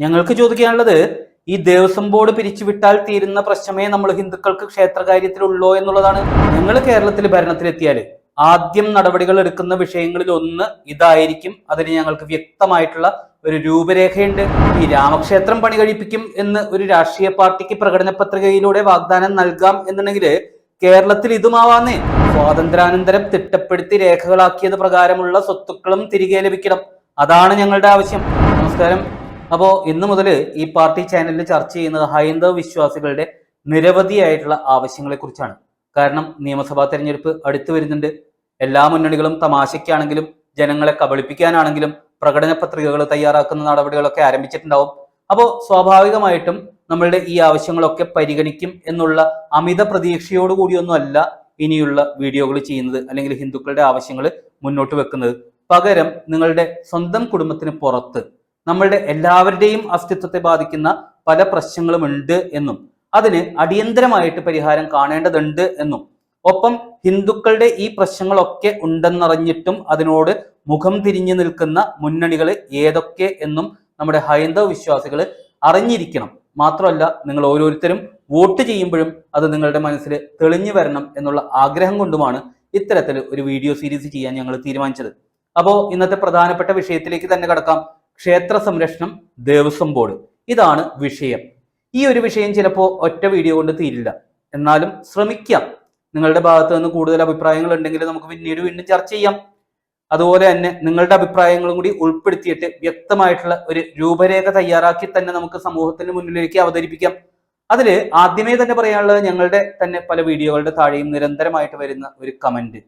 ഞങ്ങൾക്ക് ചോദിക്കാനുള്ളത് ഈ ദേവസ്വം ബോർഡ് പിരിച്ചുവിട്ടാൽ തീരുന്ന പ്രശ്നമേ നമ്മൾ ഹിന്ദുക്കൾക്ക് ക്ഷേത്രകാര്യത്തിലുള്ളോ എന്നുള്ളതാണ്. ഞങ്ങൾ കേരളത്തിൽ ഭരണത്തിലെത്തിയാൽ ആദ്യം നടപടികൾ എടുക്കുന്ന വിഷയങ്ങളിൽ ഒന്ന് ഇതായിരിക്കും. അതിന് ഞങ്ങൾക്ക് വ്യക്തമായിട്ടുള്ള ഒരു രൂപരേഖയുണ്ട്. ഈ രാമക്ഷേത്രം പണി കഴിപ്പിക്കും എന്ന് ഒരു രാഷ്ട്രീയ പാർട്ടിക്ക് പ്രകടന പത്രികയിലൂടെ വാഗ്ദാനം നൽകാം എന്നുണ്ടെങ്കിൽ കേരളത്തിൽ ഇതുമാവാന്നേ. സ്വാതന്ത്ര്യാനന്തരം തിട്ടപ്പെടുത്തി രേഖകളാക്കിയത് പ്രകാരമുള്ള സ്വത്തുക്കളും തിരികെ ലഭിക്കണം. അതാണ് ഞങ്ങളുടെ ആവശ്യം. നമസ്കാരം. അപ്പോ ഇന്നു മുതൽ ഈ പാർട്ടി ചാനലിൽ ചർച്ച ചെയ്യുന്നത് ഹൈന്ദവ വിശ്വാസികളുടെ നിരവധിയായിട്ടുള്ള ആവശ്യങ്ങളെ കുറിച്ചാണ്. കാരണം നിയമസഭാ തെരഞ്ഞെടുപ്പ് അടുത്തു വരുന്നുണ്ട്. എല്ലാ മുന്നണികളും തമാശയ്ക്കാണെങ്കിലും ജനങ്ങളെ കബളിപ്പിക്കാനാണെങ്കിലും പ്രകടന പത്രികകൾ തയ്യാറാക്കുന്ന നടപടികളൊക്കെ ആരംഭിച്ചിട്ടുണ്ടാവും. അപ്പോൾ സ്വാഭാവികമായിട്ടും നമ്മളുടെ ഈ ആവശ്യങ്ങളൊക്കെ പരിഗണിക്കും എന്നുള്ള അമിത പ്രതീക്ഷയോടുകൂടിയൊന്നുമല്ല ഇനിയുള്ള വീഡിയോകൾ ചെയ്യുന്നത് അല്ലെങ്കിൽ ഹിന്ദുക്കളുടെ ആവശ്യങ്ങൾ മുന്നോട്ട് വെക്കുന്നത്. പകരം നിങ്ങളുടെ സ്വന്തം കുടുംബത്തിന് പുറത്ത് നമ്മളുടെ എല്ലാവരുടെയും അസ്തിത്വത്തെ ബാധിക്കുന്ന പല പ്രശ്നങ്ങളും ഉണ്ട് എന്നും അതിന് അടിയന്തരമായിട്ട് പരിഹാരം കാണേണ്ടതുണ്ട് എന്നും ഒപ്പം ഹിന്ദുക്കളുടെ ഈ പ്രശ്നങ്ങളൊക്കെ ഉണ്ടെന്നറിഞ്ഞിട്ടും അതിനോട് മുഖം തിരിഞ്ഞു നിൽക്കുന്ന മുന്നണികൾ ഏതൊക്കെ എന്നും നമ്മുടെ ഹൈന്ദവ വിശ്വാസികൾ അറിഞ്ഞിരിക്കണം. മാത്രമല്ല നിങ്ങൾ ഓരോരുത്തരും വോട്ട് ചെയ്യുമ്പോഴും അത് നിങ്ങളുടെ മനസ്സിൽ തെളിഞ്ഞു വരണം എന്നുള്ള ആഗ്രഹം കൊണ്ടുമാണ് ഇത്തരത്തിൽ ഒരു വീഡിയോ സീരീസ് ചെയ്യാൻ ഞങ്ങൾ തീരുമാനിച്ചത്. അപ്പോൾ ഇന്നത്തെ പ്രധാനപ്പെട്ട വിഷയത്തിലേക്ക് തന്നെ കടക്കാം. ക്ഷേത്ര സംരക്ഷണം ദേവസ്വം ബോർഡ്. ഇതാണ് വിഷയം. ഈ ഒരു വിഷയം ചിലപ്പോൾ ഒറ്റ വീഡിയോ കൊണ്ട് തീരില്ല. എന്നാലും ശ്രമിക്കാം. നിങ്ങളുടെ ഭാഗത്ത് നിന്ന് കൂടുതൽ അഭിപ്രായങ്ങൾ ഉണ്ടെങ്കിൽ നമുക്ക് പിന്നീട് വീണ്ടും ചർച്ച ചെയ്യാം. അതുപോലെ തന്നെ നിങ്ങളുടെ അഭിപ്രായങ്ങളും കൂടി ഉൾപ്പെടുത്തിയിട്ട് വ്യക്തമായിട്ടുള്ള ഒരു രൂപരേഖ തയ്യാറാക്കി തന്നെ നമുക്ക് സമൂഹത്തിന് മുന്നിലേക്ക് അവതരിപ്പിക്കാം. അതിൽ ആദ്യമേ തന്നെ പറയാനുള്ളത് ഞങ്ങളുടെ തന്നെ പല വീഡിയോകളുടെ താഴെയും നിരന്തരമായിട്ട് വരുന്ന ഒരു കമന്റ്.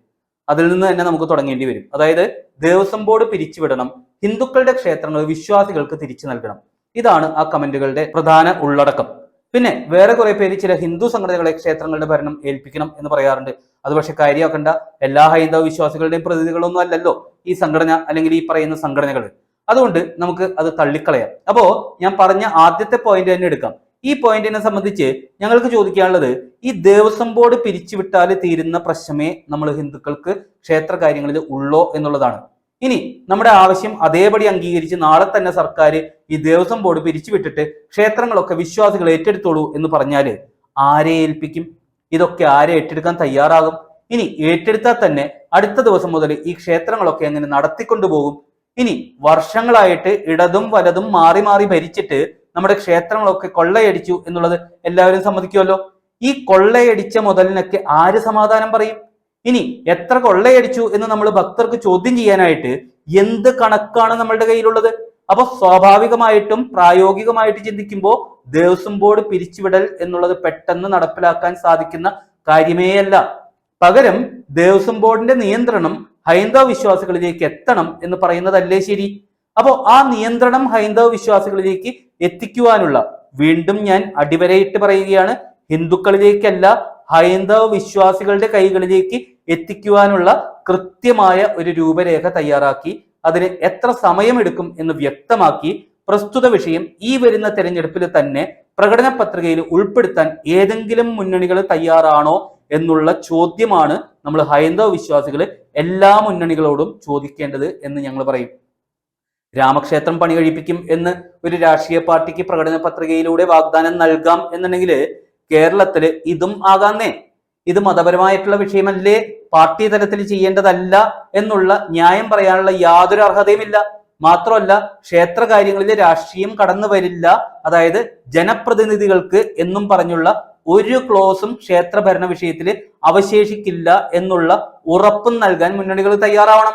അതിൽ നിന്ന് തന്നെ നമുക്ക് തുടങ്ങേണ്ടി വരും. അതായത് ദേവസ്വം ബോർഡ് പിരിച്ചുവിടണം. ഹിന്ദുക്കളുടെ ക്ഷേത്രങ്ങൾ വിശ്വാസികൾക്ക് തിരിച്ചു നൽകണം. ഇതാണ് ആ കമന്റുകളുടെ പ്രധാന ഉള്ളടക്കം. പിന്നെ വേറെ കുറെ പേര് ചില ഹിന്ദു സംഘടനകളെ ക്ഷേത്രങ്ങളുടെ ഭരണം ഏൽപ്പിക്കണം എന്ന് പറയാറുണ്ട്. അത് പക്ഷെ കാര്യമാക്കണ്ട. എല്ലാ ഹൈന്ദവ വിശ്വാസികളുടെയും പ്രതിനിധികളൊന്നും അല്ലല്ലോ ഈ സംഘടന അല്ലെങ്കിൽ ഈ പറയുന്ന സംഘടനകൾ. അതുകൊണ്ട് നമുക്ക് അത് തള്ളിക്കളയാം. അപ്പോ ഞാൻ പറഞ്ഞ ആദ്യത്തെ പോയിന്റ് തന്നെ എടുക്കാം. ഈ പോയിന്റിനെ സംബന്ധിച്ച് ഞങ്ങൾക്ക് ചോദിക്കാനുള്ളത് ഈ ദേവസ്വം ബോർഡ് പിരിച്ചുവിട്ടാൽ തീരുന്ന പ്രശ്നമേ നമ്മൾ ഹിന്ദുക്കൾക്ക് ക്ഷേത്ര കാര്യങ്ങളിൽ ഉള്ളോ എന്നുള്ളതാണ്. ഇനി നമ്മുടെ ആവശ്യം അതേപടി അംഗീകരിച്ച് നാളെ തന്നെ സർക്കാർ ഈ ദേവസ്വം ബോർഡ് പിരിച്ചുവിട്ടിട്ട് ക്ഷേത്രങ്ങളൊക്കെ വിശ്വാസികൾ ഏറ്റെടുത്തോളൂ എന്ന് പറഞ്ഞാൽ ആരെ ഏൽപ്പിക്കും? ഇതൊക്കെ ആരെ ഏറ്റെടുക്കാൻ തയ്യാറാകും? ഇനി ഏറ്റെടുത്താൽ തന്നെ അടുത്ത ദിവസം മുതൽ ഈ ക്ഷേത്രങ്ങളൊക്കെ എങ്ങനെ നടത്തിക്കൊണ്ടുപോകും ഇനി വർഷങ്ങളായിട്ട് ഇടതും വലതും മാറി മാറി ഭരിച്ചിട്ട് നമ്മുടെ ക്ഷേത്രങ്ങളൊക്കെ കൊള്ളയടിച്ചു എന്നുള്ളത് എല്ലാവരും സമ്മതിക്കുമല്ലോ? ഈ കൊള്ളയടിച്ച മുതലിനൊക്കെ ആര് സമാധാനം പറയും? ഇനി എത്ര കൊള്ളയടിച്ചു എന്ന് നമ്മൾ ഭക്തർക്ക് ചോദ്യം ചെയ്യാനായിട്ട് എന്ത് കണക്കാണ് നമ്മളുടെ കയ്യിലുള്ളത്? അപ്പൊ സ്വാഭാവികമായിട്ടും പ്രായോഗികമായിട്ട് ചിന്തിക്കുമ്പോൾ ദേവസ്വം ബോർഡ് പിരിച്ചുവിടൽ എന്നുള്ളത് പെട്ടെന്ന് നടപ്പിലാക്കാൻ സാധിക്കുന്ന കാര്യമേ അല്ല പകരം ദേവസ്വം ബോർഡിന്റെ നിയന്ത്രണം ഹൈന്ദവ വിശ്വാസികളിലേക്ക് എത്തണം എന്ന് പറയുന്നതല്ലേ ശരി. അപ്പോ ആ നിയന്ത്രണം ഹൈന്ദവ വിശ്വാസികളിലേക്ക് എത്തിക്കുവാനുള്ള വീണ്ടും ഞാൻ അടിവരയിട്ട് പറയുകയാണ്. ഹിന്ദുക്കളിലേക്കല്ല ഹൈന്ദവ വിശ്വാസികളുടെ കൈകളിലേക്ക് എത്തിക്കുവാനുള്ള കൃത്യമായ ഒരു രൂപരേഖ തയ്യാറാക്കി അതിന് എത്ര സമയമെടുക്കും എന്ന് വ്യക്തമാക്കി പ്രസ്തുത വിഷയം ഈ വരുന്ന തെരഞ്ഞെടുപ്പിൽ തന്നെ പ്രകടന പത്രികയിൽ ഉൾപ്പെടുത്താൻ ഏതെങ്കിലും മുന്നണികൾ തയ്യാറാണോ എന്നുള്ള ചോദ്യമാണ് നമ്മൾ ഹൈന്ദവ വിശ്വാസികൾ എല്ലാ മുന്നണികളോടും ചോദിക്കേണ്ടത് എന്ന് ഞങ്ങൾ പറയും. രാമക്ഷേത്രം പണി കഴിപ്പിക്കും എന്ന് ഒരു രാഷ്ട്രീയ പാർട്ടിക്ക് പ്രകടന പത്രികയിലൂടെ വാഗ്ദാനം നൽകാം എന്നുണ്ടെങ്കിൽ കേരളത്തിൽ ഇതും ആകാന്നേ. ഇത് മതപരമായിട്ടുള്ള വിഷയമല്ലേ? പാർട്ടി തലത്തിൽ ചെയ്യേണ്ടതല്ല എന്നുള്ള ന്യായം പറയാനുള്ള യാതൊരു അർഹതയുമില്ല മാത്രമല്ല ക്ഷേത്ര കാര്യങ്ങളിൽ രാഷ്ട്രീയം കടന്നു വരില്ല. അതായത് ജനപ്രതിനിധികൾക്ക് എന്നും പറഞ്ഞുള്ള ഒരു ക്ലോസും ക്ഷേത്ര ഭരണ വിഷയത്തിൽ അവശേഷിക്കില്ല എന്നുള്ള ഉറപ്പും നൽകാൻ മുന്നണികൾ തയ്യാറാവണം.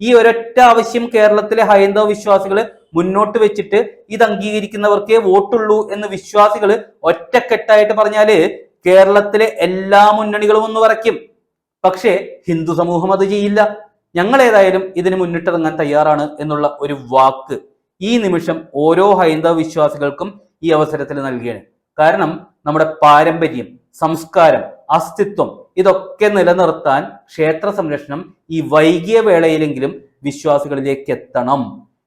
ഈ ഒരൊറ്റ ആവശ്യം കേരളത്തിലെ ഹൈന്ദവ വിശ്വാസികൾ മുന്നോട്ട് വെച്ചിട്ട് ഇത് അംഗീകരിക്കുന്നവർക്കേ വോട്ടുള്ളൂ എന്ന് വിശ്വാസികൾ ഒറ്റക്കെട്ടായിട്ട് പറഞ്ഞാൽ കേരളത്തിലെ എല്ലാ മുന്നണികളും ഒന്ന് വരയ്ക്കും. പക്ഷേ ഹിന്ദു സമൂഹം അത് ചെയ്യില്ല. ഞങ്ങൾ ഏതായാലും ഇതിന് മുന്നിട്ടിറങ്ങാൻ തയ്യാറാണ് എന്നുള്ള ഒരു വാക്ക് ഈ നിമിഷം ഓരോ ഹൈന്ദവ വിശ്വാസികൾക്കും ഈ അവസരത്തിൽ നൽകുകയാണ് കാരണം നമ്മുടെ പാരമ്പര്യം സംസ്കാരം അസ്തിത്വം ഇതൊക്കെ നിലനിർത്താൻ ക്ഷേത്ര സംരക്ഷണം ഈ വൈകിയ വേളയിലെങ്കിലും വിശ്വാസികളിലേക്ക് എത്തണം.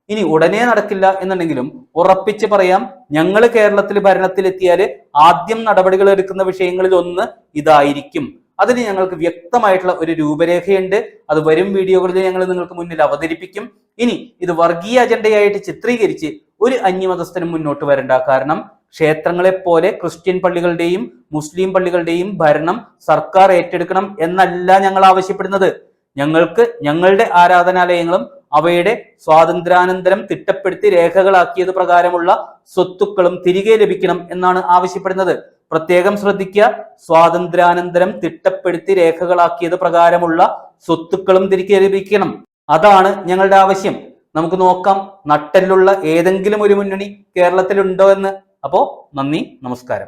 ഇനി ഉടനെ നടക്കില്ല എന്നുണ്ടെങ്കിലും ഉറപ്പിച്ച് പറയാം ഞങ്ങൾ കേരളത്തിൽ ഭരണത്തിലെത്തിയാൽ ആദ്യം നടപടികൾ എടുക്കുന്ന വിഷയങ്ങളിൽ ഒന്ന് ഇതായിരിക്കും. അതിന് ഞങ്ങൾക്ക് വ്യക്തമായിട്ടുള്ള ഒരു രൂപരേഖയുണ്ട്. അത് വരും വീഡിയോകളിൽ ഞങ്ങൾ നിങ്ങൾക്ക് മുന്നിൽ അവതരിപ്പിക്കും. ഇനി ഇത് വർഗീയ അജണ്ടയായിട്ട് ചിത്രീകരിച്ച് ഒരു അന്യമതസ്ഥനും മുന്നോട്ട് വരണ്ട കാരണം ക്ഷേത്രങ്ങളെ പോലെ ക്രിസ്ത്യൻ പള്ളികളുടെയും മുസ്ലിം പള്ളികളുടെയും ഭരണം സർക്കാർ ഏറ്റെടുക്കണം എന്നല്ല ഞങ്ങൾ ആവശ്യപ്പെടുന്നത്. ഞങ്ങൾക്ക് ഞങ്ങളുടെ ആരാധനാലയങ്ങളും അവയുടെ സ്വാതന്ത്ര്യാനന്തരം തിട്ടപ്പെടുത്തി രേഖകളാക്കിയത് പ്രകാരമുള്ള സ്വത്തുക്കളും തിരികെ ലഭിക്കണം എന്നാണ് ആവശ്യപ്പെടുന്നത്. പ്രത്യേകം ശ്രദ്ധിക്കുക സ്വാതന്ത്ര്യാനന്തരം തിട്ടപ്പെടുത്തി രേഖകളാക്കിയത് പ്രകാരമുള്ള സ്വത്തുക്കളും തിരികെ ലഭിക്കണം. അതാണ് ഞങ്ങളുടെ ആവശ്യം. നമുക്ക് നോക്കാം നട്ടലുള്ള ഏതെങ്കിലും ഒരു മുന്നണി കേരളത്തിലുണ്ടോ എന്ന്. അപ്പോ നന്ദി നമസ്കാരം.